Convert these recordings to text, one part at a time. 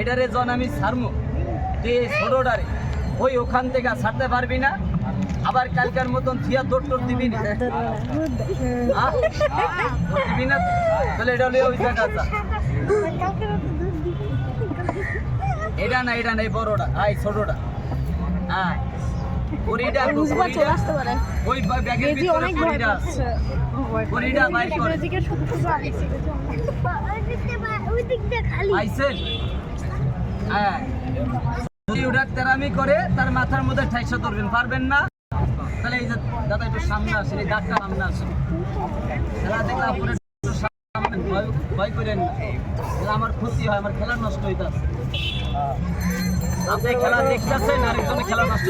এটারে জন আমি ছাড়মু। এই ছোটটারে। ওই ওখান থেকে ছাড়তে পারবি না। আবার কালকার মতন থিয়া দৌড় টোর দিবি না। দিবি না? তাহলে এটা হলো ওই জায়গাটা এটা না এটা না এই বড়টা। আই ছোটটা। হ্যাঁ করিটা ওই ব্যাগের ভিতরে করিটা করিটা বাইর করে। আইসেন? হ্যাঁ তেরামি করে তার মাথার মধ্যে ঠাইসা ধরবেন, পারবেন না? তাহলে এই যে দাদা একটু সামনে আসেন, এই ডাক্তার সামনে আসেন। আমার ক্ষতি হয়, আমার খেলা নষ্ট আপনি খেলা খেলা নষ্ট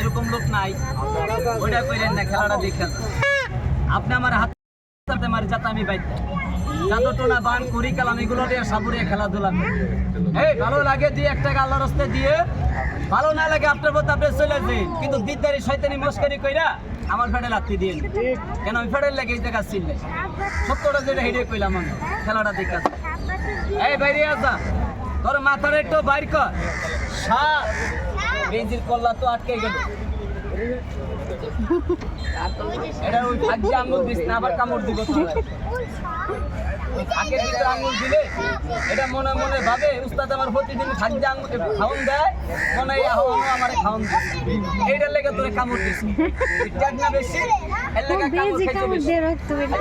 এরকম লোক নাই। খেলাটা আপনি আমার হাত হাতে মারি, যাতে আমি বাইতে জাদুটোনা বান করি কালাম, এগুলো দিয়ে সাবুরে খেলাধুলা। এই, ভালো লাগে দিয়ে এক টাকা আল্লাহর রাস্তায় দিয়ে। ভালো না লাগে আপনার মতো আপনি চলে যান কিন্তু দিদারি, শয়তানি, মস্কারি কইরা আমার ফেডে লাত্তি দিয়ে কেন, আমি ফেডের লাগে এই জায়গা ছিল সত্যটা যেটা হেঁটে কইলাম আমি, খেলাটা দেখা এই, বাইরে আসা তোর মাথার একটু বাইর কর। সাপ। বেঞ্জির কল্লা তো আটকে গেল। এটা ওই ভাগ্যে আঙুল দিস না আবার কামড় দিব তোরা। আগের ভিতরে আঙুল দিলে এটা মনে মনে ভাবে উস্তাদ আমার প্রতিদিন খাদ্য আঙুল খাওন দেয় মনে আমার খাওন এইটার লেগে তোরে কামড় দিস না বেশি এর লেগে কামড় দিয়ে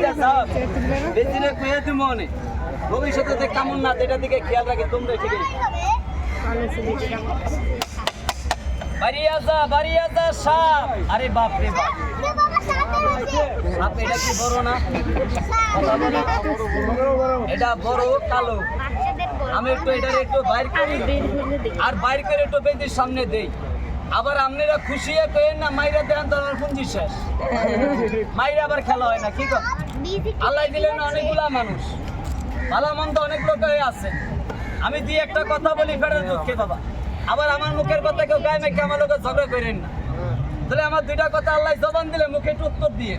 আচ্ছা কুয়ে তুমি মনে। ভবিষ্যতে যে কামড় না এটা দিকে খেয়াল রাখে তোমরা ঠিক আছে। বাড়ি আসা বাড়ি আসা সাপ। আরে বাপ রে বাপ। এটা কি না? এটা বড়, কালো। আমি একটু একটু আর একটু সামনে দেই। আবার আপনারা খুশি না, মাইরা দেন তো আমার পুঞ্জি শেষ। মাইরা আবার খেলা হয় না, কি কর? আল্লাহ দিলেন অনেকগুলা মানুষ। ভালো মন্দ অনেক লোক আছে। আমি দিয়ে একটা কথা বলি, ফেরার দুঃখে বাবা। আবার আমার মুখের কথা কেউ গায়ে মেখে আমার লোকের ঝগড়া করেন না। তাহলে আমার দুইটা কথা আল্লাহ জবান দিলে মুখে একটু উত্তর দিয়ে।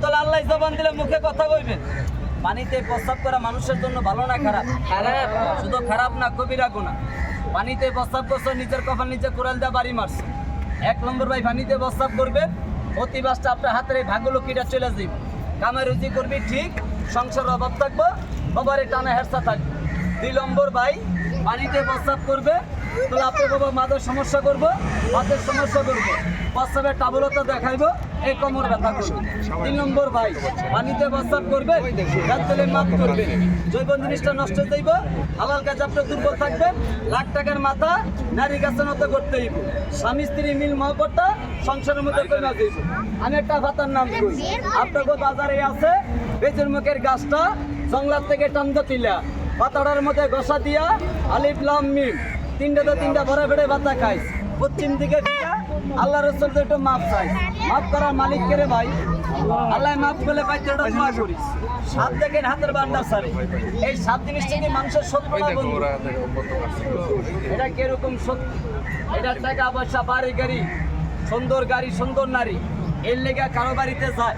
তাহলে আল্লাহ জবান দিলে মুখে কথা কইবেন পানিতে প্রস্তাব করা মানুষের জন্য ভালো না খারাপ? খারাপ শুধু খারাপ না, কবিরা গুণা। পানিতে প্রস্তাব করছ, নিজের কপাল নিচে কোরাল দিয়ে বাড়ি মারছে। এক নম্বর ভাই, পানিতে প্রস্তাব করবে অতিবাসটা আপনার হাতের এই ভাগ্যলক্ষ্মীটা চলে যাবে কামে রুজি করবি ঠিক সংসার অভাব থাকব বাবারে টানা হেরসা থাকবে। দুই নম্বর ভাই পানিতে প্রস্রাব করবে, তাহলে আপনার বাবা মাদের সমস্যা করব মাদের সমস্যা করব। প্রস্রাবের টাবলতা দেখাইবো, এই কোমর ব্যথা করবে। তিন নম্বর ভাই, পানিতে প্রস্রাব করবে রাত্রে মাপ করবে। জৈব জিনিসটা নষ্ট যাইব, হালাল কাজ আপনার দুর্বল থাকবে, লাখ টাকার মাথা নারী গাছের মতো করতে হইব। স্বামী, স্ত্রী মিল মহব্বতটা সংসারের মধ্যে কমে যাইব। আমি একটা ভাতার নাম কই। আপনাকে বাজারে আছে, বেজের মুখের গাছটা জঙ্গলার থেকে টান্দ তিলা পাতাড়ার মধ্যে গসা দিয়া আলিফ লাম মিম। তিনটাতে তিনটা ভরে ভরে ভাতা খাই পশ্চিম দিকে দিয়া আল্লাহ রসুল একটু মাপ চাই মাপ করার মালিক কে রে ভাই? আল্লাহ মাপ করলে বাচ্চাটা দোয়া করিস। সাত দেখেন হাতের বান্ডার সারে এই সাত জিনিসটা কি মানুষের সত্য না বন্ধু? এটা কীরকম সত্য? এটা টাকা পয়সা বাড়ি গাড়ি। সুন্দর গাড়ি সুন্দর নারী। এর লেগে কারও বাড়িতে যায়?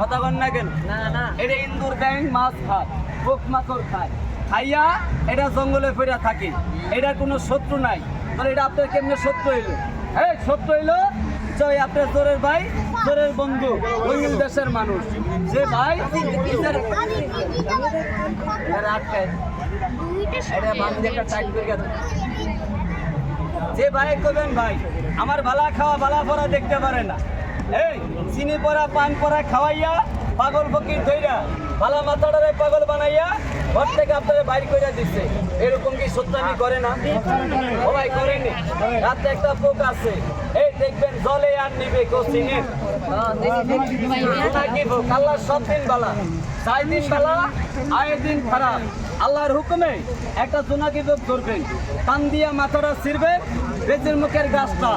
কথা বল না কেন? না না। এটা ইন্দুর ব্যাংক মাছ খায় পোক মাকড় খায়। খাইয়া এটা জঙ্গলে ফেরা থাকে। এটার কোনো শত্রু নাই। তাহলে এটা আপনার কেমনে শত্রু হইল? হ্যাঁ শত্রু হইল জয় আপনার জোরের ভাই, জোরের বন্ধু রঙিন দেশের মানুষ। যে ভাই এটা যে ভাই করবেন ভাই, আমার ভালা খাওয়া, ভালা পরা দেখতে পারে না। এই, চিনি পরা পান পরা খাওয়াইয়া পাগল ফকির ধইরা বালা মাথাটারে পাগল বানাইয়া ঘর থেকে আপনারা বাইর করে দিচ্ছে এরকম কি সত্যানি করে না? ভাই করেনি রাতে একটা পোক আছে। এই দেখবেন জলে আর নিবে কোচিনে কি পোক? আল্লাহ সব দিন বালা। চার দিন বালা আয়ের দিন খারাপ। আল্লাহর হুকুমে একটা জোনাকি পোক ধরবেন। কান দিয়া মাথাটা ছিড়বেন বেজের মুখের গাছটা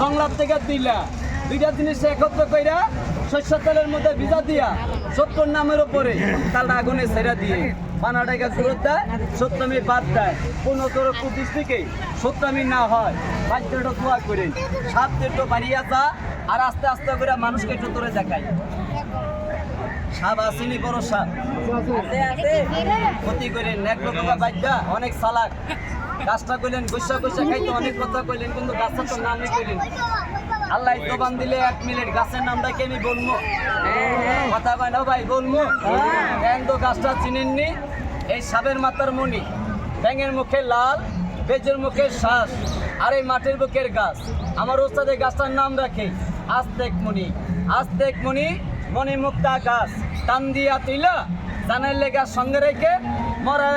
জংলাপ থেকে দিলা দুইটা জিনিস একত্র কইরা শস্য তেলের মধ্যে ভিজা দিয়া সত্তর নামের উপরে তালটা আগুনে ছেড়া দিয়ে পানাটাকে ফেরত দেয় সত্যমি বাদ দেয়। পনেরো পঁচিশ থেকে না হয় বাচ্চাটা দোয়া করে সাত একটু বাড়িয়ে যা আর আস্তে আস্তে করে মানুষকে একটু দেখায়। সাপ আসেনি বড় সাপ। ক্ষতি করে নেকড়ো পোকা বাইদা অনেক চালাক। গাছটা কইলেন গুসা গুসা খাইতে অনেক কথা কইলেন, কিন্তু গাছটা তো নামই কইলেন। আল্লাহ দোকান দিলে এক মিনিট গাছের নামটা কি আমি বলব? কথা না ভাই, বলব? ব্যাং তো গাছটা চিনেননি। এই সাবের মাথার মণি, ব্যাঙের মুখে লাল, বেজের মুখে শ্বাস, আর এই মাঠের বুকের গাছ। আমার ওস্তাদের গাছটার নাম রাখে আস্তেক মণি। আস্তেক মণি মণি মুক্তা গাছ। টান দিয়া তুইলা জানের লেগা সঙ্গে রেখে মরার